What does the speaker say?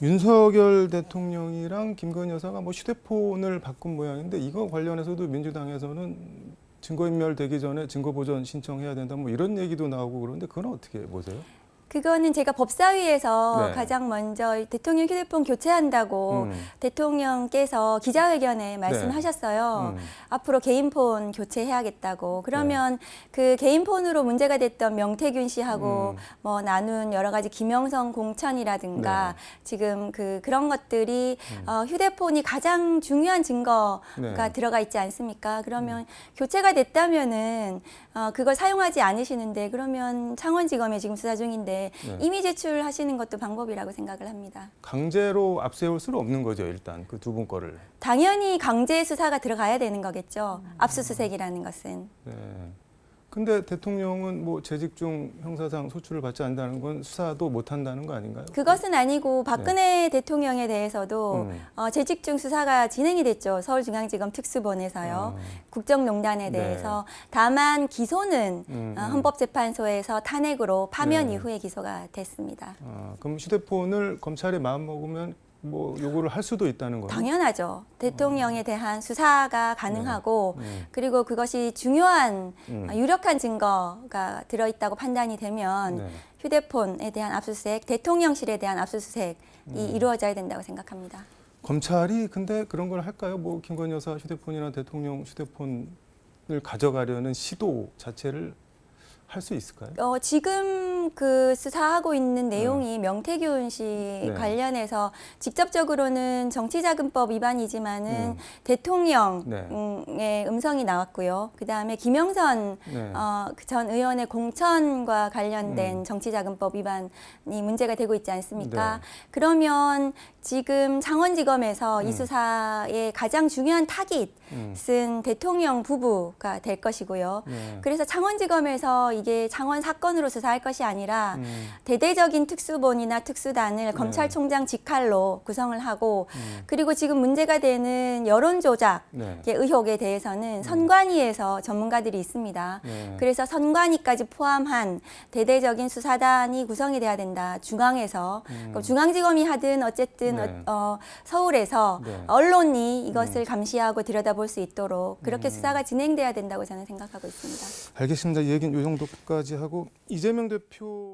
윤석열 대통령이랑 김건희 여사가 뭐 휴대폰을 바꾼 모양인데 이거 관련해서도 민주당에서는 증거인멸 되기 전에 증거 보전 신청해야 된다 뭐 이런 얘기도 나오고 그러는데 그건 어떻게 보세요? 그거는 제가 법사위에서 네. 가장 먼저 대통령 휴대폰 교체한다고 음. 대통령께서 기자회견에 말씀하셨어요. 음. 앞으로 개인폰 교체해야겠다고. 그러면 그 개인폰으로 문제가 됐던 명태균 씨하고 음. 뭐 나눈 여러 가지 김영성 공천이라든가 네. 지금 그 그런 것들이 음. 어, 휴대폰이 가장 중요한 증거가 네. 들어가 있지 않습니까? 그러면 교체가 됐다면은 어, 그걸 사용하지 않으시는데 그러면 창원지검에 지금 수사 중인데 네. 이미 제출하시는 것도 방법이라고 생각을 합니다. 강제로 앞세울 수는 없는 거죠 일단 그 두 분 거를. 당연히 강제 수사가 들어가야 되는 거겠죠. 압수수색이라는 것은. 네. 근데 대통령은 뭐 재직 중 형사상 소출을 받지 않는다는 건 수사도 못 한다는 거 아닌가요? 그것은 아니고 박근혜 대통령에 대해서도 네. 음. 어, 재직 중 수사가 진행이 됐죠. 서울중앙지검 특수본에서요. 아. 국정농단에 네. 대해서 다만 기소는 음, 어, 음. 헌법재판소에서 탄핵으로 파면 네. 이후에 기소가 됐습니다. 아, 그럼 휴대폰을 검찰이 마음 먹으면 뭐 요구를 할 수도 있다는 거예요? 당연하죠. 대통령에 대한 수사가 가능하고 네. 그리고 그것이 중요한 음. 어, 유력한 증거가 들어 있다고 판단이 되면 네. 휴대폰에 대한 압수수색, 대통령실에 대한 압수수색이 음. 이루어져야 된다고 생각합니다. 검찰이 근데 그런 걸 할까요? 뭐 김건희 여사 휴대폰이나 대통령 휴대폰을 가져가려는 시도 자체를 할 수 있을까요? 어, 지금 그 수사하고 있는 내용이 명태균 씨 네. 관련해서 직접적으로는 정치자금법 위반이지만은 음. 대통령의 음성이 나왔고요. 그 다음에 김영선 네. 어, 그전 의원의 공천과 관련된 음. 정치자금법 위반이 문제가 되고 있지 않습니까? 네. 그러면 지금 창원지검에서 음. 이 수사의 가장 중요한 타깃은 음. 대통령 부부가 될 것이고요. 네. 그래서 창원지검에서 이게 창원 사건으로 수사할 것이 아니 라 음. 대대적인 특수본이나 특수단을 검찰총장 직할로 구성을 하고 음. 그리고 지금 문제가 되는 여론조작 네. 의 의혹에 대해서는 선관위에서 전문가들이 있습니다. 네. 그래서 선관위까지 포함한 대대적인 수사단이 구성이 돼야 된다. 중앙에서 그럼 중앙지검이 하든 어쨌든 음. 네. 어, 어, 서울에서 네. 언론이 이것을 감시하고 들여다볼 수 있도록 그렇게 음. 수사가 진행돼야 된다고 저는 생각하고 있습니다. 알겠습니다. 이 얘기는 요 정도까지 하고 이재명 대표 to